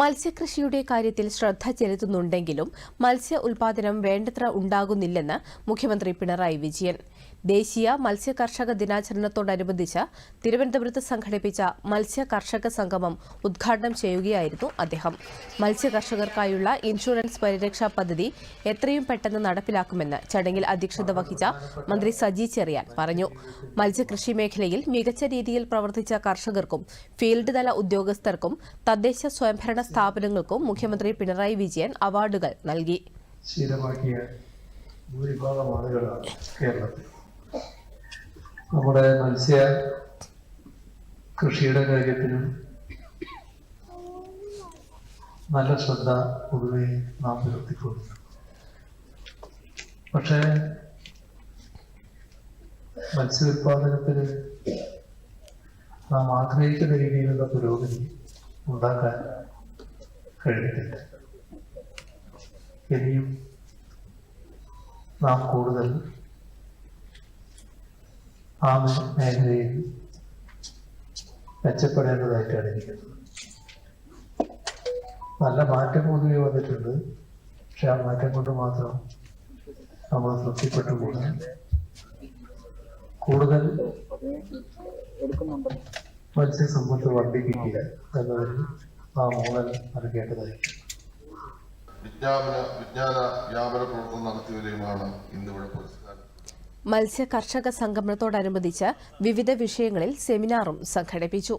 മത്സ്യകൃഷിയുടെ കാര്യത്തിൽ ശ്രദ്ധ ചെലുത്തുന്നുണ്ടെങ്കിലും മത്സ്യ ഉൽപാദനം വേണ്ടത്ര ഉണ്ടാകുന്നില്ലെന്ന് മുഖ്യമന്ത്രി പിണറായി വിജയൻ. ദേശീയ മത്സ്യ കർഷക ദിനാചരണത്തോടനുബന്ധിച്ച് തിരുവനന്തപുരത്ത് സംഘടിപ്പിച്ച മത്സ്യ കർഷക സംഗമം ഉദ്ഘാടനം ചെയ്യുകയായിരുന്നു അദ്ദേഹം. മത്സ്യ കർഷകർക്കായുള്ള ഇൻഷുറൻസ് പരിരക്ഷാ പദ്ധതി എത്രയും പെട്ടെന്ന് നടപ്പിലാക്കുമെന്ന് ചടങ്ങിൽ അധ്യക്ഷത വഹിച്ച മന്ത്രി സജി ചെറിയാൻ പറഞ്ഞു. മത്സ്യകൃഷി മേഖലയിൽ മികച്ച രീതിയിൽ പ്രവർത്തിച്ച കർഷകർക്കും ഫീൽഡ് തല ഉദ്യോഗസ്ഥർക്കും തദ്ദേശ സ്വയംഭരണ സ്ഥാപനങ്ങൾക്കും മുഖ്യമന്ത്രി പിണറായി വിജയൻ അവാർഡുകൾ നൽകി. കേരളത്തിൽ. നമ്മുടെ മത്സ്യ കൃഷിയുടെ കാര്യത്തിലും നല്ല ശ്രദ്ധ പൊതുവെ നാം പുലർത്തിക്കൊടുക്കുന്നു പക്ഷേ മത്സ്യോത്പാദനത്തിന് നാം ആഗ്രഹിക്കുന്ന രീതിയിലുള്ള പുരോഗതി ഉണ്ടാക്കാൻ കഴിഞ്ഞിട്ടില്ല ഇനിയും നാം കൂടുതൽ ആവശ്യ മേഖലയിൽ മെച്ചപ്പെടേണ്ടതായിട്ടാണ് ഇരിക്കുന്നത്. നല്ല മാറ്റം പൊതുവെ വന്നിട്ടുണ്ട്. പക്ഷെ ആ മാറ്റം കൊണ്ട് മാത്രം നമ്മൾ തൃപ്തിപ്പെട്ടുകൂടാ കൂടുതൽ മത്സ്യസമ്പത്ത് വർദ്ധിപ്പിക്കുക എന്നതിന് ആ മോഡൽ നൽകേണ്ടതായിട്ടുണ്ട് വിജ്ഞാപന വിജ്ഞാന വ്യാപന പ്രവർത്തനം നടത്തിയവരെയുമാണ് ഇന്നിവിടെ പുരസ്കാരം. മത്സ്യ കർഷക സംഗമത്തോടനുബന്ധിച്ച് വിവിധ വിഷയങ്ങളിൽ സെമിനാറും സംഘടിപ്പിച്ചു.